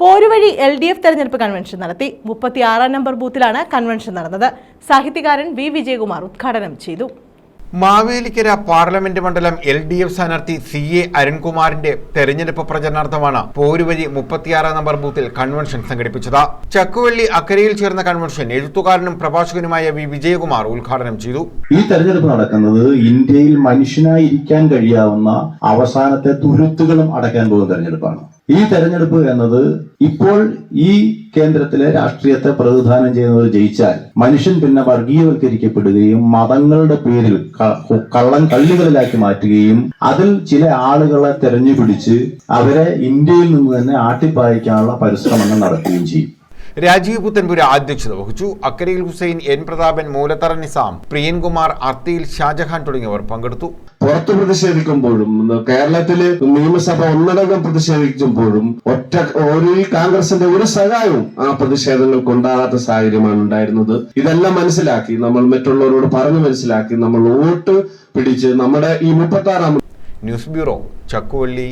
Poruvazhi L D F തെരഞ്ഞെടുപ്പ് convention നടത്തി. മുപ്പത്തിയാറാം നമ്പർ ബൂത്തിലാണ് കൺവെൻഷൻ നടന്നത്. സാഹിത്യകാരൻ വി വിജയകുമാർ ഉദ്ഘാടനം ചെയ്തു. മാവേലിക്കര പാർലമെന്റ് മണ്ഡലം എൽ ഡി എഫ് സ്ഥാനാർത്ഥി സി എ അരുൺകുമാറിന്റെ തെരഞ്ഞെടുപ്പ് പ്രചരണാർത്ഥമാണ് പോരുവഴി മുപ്പത്തിയാറാം നമ്പർ ബൂത്തിൽ കൺവെൻഷൻ സംഘടിപ്പിച്ചത്. ചക്കുവള്ളി അക്കരയിൽ ചേർന്ന കൺവെൻഷൻ എഴുത്തുകാരനും പ്രഭാഷകനുമായ വി വിജയകുമാർ ഉദ്ഘാടനം ചെയ്തു. ഈ തെരഞ്ഞെടുപ്പ് നടക്കുന്നത് ഇന്ത്യയിൽ മനുഷ്യനായി ഇരിക്കാൻ കഴിയാവുന്ന അവസാനത്തെ തുരുത്തുകളും അടക്കാൻ പോകുന്ന തെരഞ്ഞെടുപ്പാണ്. ഈ തെരഞ്ഞെടുപ്പ് എന്നത് ഇപ്പോൾ ഈ കേന്ദ്രത്തിലെ രാഷ്ട്രീയത്തെ പ്രതിദാനം ചെയ്യുന്നവർ ജയിച്ചാൽ മനുഷ്യൻ പിന്നെ വർഗീയവൽക്കരിക്കപ്പെടുകയും മതങ്ങളുടെ പേരിൽ കള്ളം കള്ളികളിലാക്കി മാറ്റുകയും അതിൽ ചില ആളുകളെ തെരഞ്ഞുപിടിച്ച് അവരെ ഇന്ത്യയിൽ നിന്ന് തന്നെ ആട്ടിപ്പായിക്കാനുള്ള പരിശ്രമങ്ങൾ നടക്കുകയും ചെയ്യും. രാജീവ് പുത്തൻപുര അധ്യക്ഷത വഹിച്ചു. അക്കരയിൽ ഹുസൈൻ എൻ പ്രതാപൻ മൂലത്തറ നിസാം പ്രിയൻകുമാർ അർത്തിയിൽ ഷാജഹാൻ തുടങ്ങിയവർ പങ്കെടുത്തു. പുറത്ത് പ്രതിഷേധിക്കുമ്പോഴും കേരളത്തിൽ നിയമസഭ ഒന്നടങ്കം പ്രതിഷേധിക്കുമ്പോഴും ഒറ്റ ഒരു കോൺഗ്രസിന്റെ ഒരു സഹായവും ആ പ്രതിഷേധങ്ങൾക്ക് ഉണ്ടാകാത്ത സാഹചര്യമാണ് ഉണ്ടായിരുന്നത്. ഇതെല്ലാം മനസ്സിലാക്കി നമ്മൾ മറ്റുള്ളവരോട് പറഞ്ഞു മനസ്സിലാക്കി നമ്മൾ വോട്ട് പിടിച്ച് നമ്മുടെ ഈ മുപ്പത്തി ആറാം ന്യൂസ് ബ്യൂറോ ചക്കുവള്ളി.